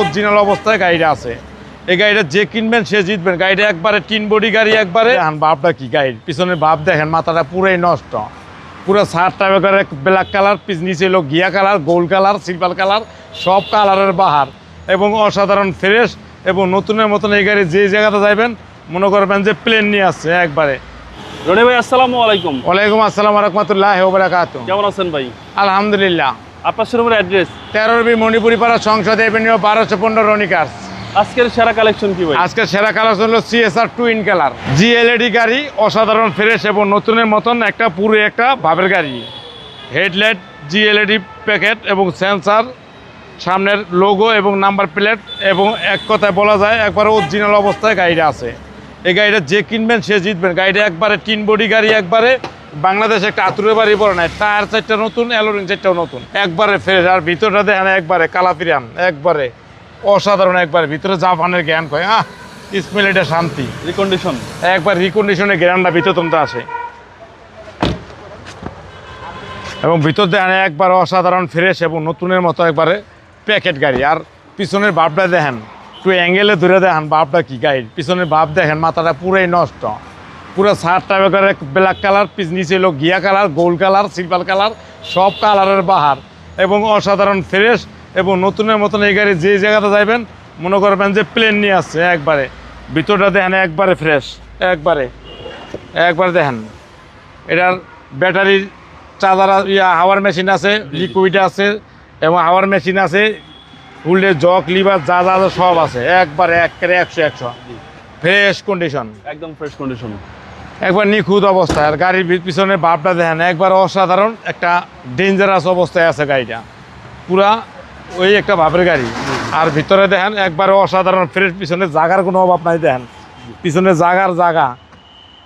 Original অবস্থায় গাড়িটা আছে। এই গাড়িটা যে কিনবেন সে জিতবেন। গাড়িটা একবারে তিন বডি গাড়ি একবারে। বাপটা কি গাড়ি পিছনে বাপ দেখেন মাথাটা পুরাই নষ্ট। পুরো সার টাইপ করে ব্ল্যাক কালার পিছ নিচে হলো গিয়া colour gold colour silver colour সব কালারের বাহার। এবং অসাধারণ ফ্রেশ এবং নতুনের মতন এই গাড়ি যে জায়গাতে যাবেন মনে করবেন যে প্লেন নিয়ে আসছে একবারে। রনি ভাই আসসালামু আলাইকুম। ওয়ালাইকুম আসসালাম রহমতুল্লাহ ওবরাকাত কেমন আছেন ভাই? আলহামদুলিল্লাহ। আপনার শোরুমের অ্যাড্রেস? তেরো বি মণিপুরি পাড়া সংসদ এভিনিউ বারোশো পনেরো রনিকার্স। আজকের সেরা কালেকশন কি ভাই? আজকে সেরা কালার হলো CSR two in colour GLED গাড়ি অসাধারণ ফ্রেশ এবং নতুনের মতন একটা পুরো একটা ভাবের গাড়ি। হেডলাইট জিএলইডি প্যাকেট এবং সেন্সার সামনের লোগো এবং নাম্বার প্লেট এবং এক কথায় বলা যায় একবারে অরিজিনাল অবস্থায় গাড়িটা আছে। এই গাড়িটা যে কিনবেন সে জিতবেন। গাড়িটা একবারে তিন বডি গাড়ি একবারে বাংলাদেশে একটা আতুরের বাড়ি পড়ে নাই টায়ার চারটা নতুন অ্যালোরিং চারটাও নতুন। একবারে ফ্রেশ আর ভিতরটা দেখেন একবারে কালাপিরান একবারে অসাধারণ একবার ভিতরে জাপানের জ্ঞান কয় আহ স্মেল এটা শান্তি। রিকন্ডিশন একবার রিকন্ডিশনে জ্ঞানটা ভিতর তোমরা আসে। এবং ভিতর দেখেন একবার অসাধারণ ফ্রেশ এবং নতুনের মতো একবারে প্যাকেট গাড়ি। আর পিছনের বাপটা দেখেন একটু অ্যাঙ্গেলে ধরে দেখেন বাপটা কি গাড়ি পিছনের বাপ দেখেন মাথাটা পুরাই নষ্ট। পুরো টাইপ করে ব্ল্যাক কালার পিছ নিচে হলো গিয়া colour gold colour silver colour সব কালারের বাহার। এবং অসাধারণ ফ্রেশ এবং নতুনের মতন এই গাড়ি যে জায়গাতে যাইবেন মনে করবেন যে প্লেন নিয়ে আসছে একবারে। ভিতরটা দেখেন একবারে ফ্রেশ একবারে। একবার দেখেন এটার ব্যাটারির চার্জার ইয়া হাওয়ার মেশিন আছে লিকুইড আছে এবং হাওয়ার মেশিন আছে হুল্ডে জক লিভার যা যা সব আছে একবারে একেবারে একশো একশো। ফ্রেশ কন্ডিশন একদম ফ্রেশ কন্ডিশন একবার নিখুঁত অবস্থায়, আর গাড়ির পিছনে ভাবটা দেখেন, একবার অসাধারণ একটা ডেঞ্জারাস অবস্থায় আছে গাড়িটা। পুরা ওই একটা ভাবের গাড়ি। আর ভিতরে দেখেন, একবারে অসাধারণ, ফ্রেশ পিছনে জাগার কোনো অভাব নাই দেখেন। পিছনে জাগার জাগা।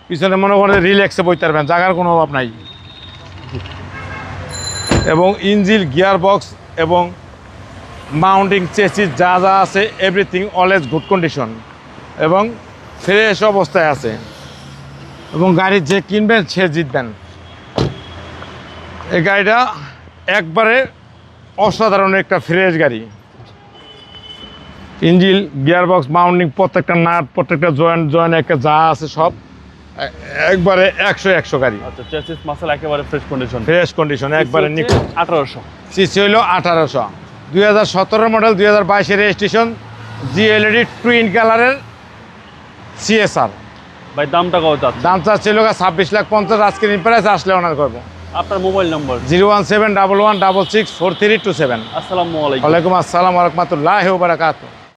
পিছনে মনে করেন রিল্যাক্সে বইতে পারবেন, জাগার কোনো অভাব নাই। এবং ইঞ্জিল গিয়ার বক্স এবং মাউন্টিং চেসিস যা যা আছে এভরিথিং অলওয়েজ গুড কন্ডিশন এবং ফ্রেশ অবস্থায় আছে। এবং গাড়ি যে কিনবেন সে জিতবেন। এই গাড়িটা একবারে অসাধারণ একটা ফ্রেশ গাড়ি। ইঞ্জিল গিয়ারবক্স মাউন্টিং প্রত্যেকটা নাট প্রত্যেকটা জয়েন্ট জয়েন্ট একটা যা আছে সব একবারে একশো একশো গাড়ি। আচ্ছা চেসিস মাসেল একেবারে ফ্রেশ কন্ডিশন ফ্রেশ কন্ডিশন একবারে নিখুঁত। আঠারোশো। সিসি হইল আঠারোশো। দুই হাজার সতেরো মডেল দুই হাজার বাইশের রেজিস্ট্রেশন জিএলইডি টুইন কালারের সিএসআর ভাই দামটা কত চাচ্ছে দাম চাচ্ছিল ছাব্বিশ লাখ পঞ্চাশ আজকের প্রাইস আসলে অনার করব। আপনার mobile number? Zero one seven double one double six four three two seven. আসসালামু আলাইকুম। ওয়ালাইকুম আসসালাম রহমতুল্লাহ বারাকাতু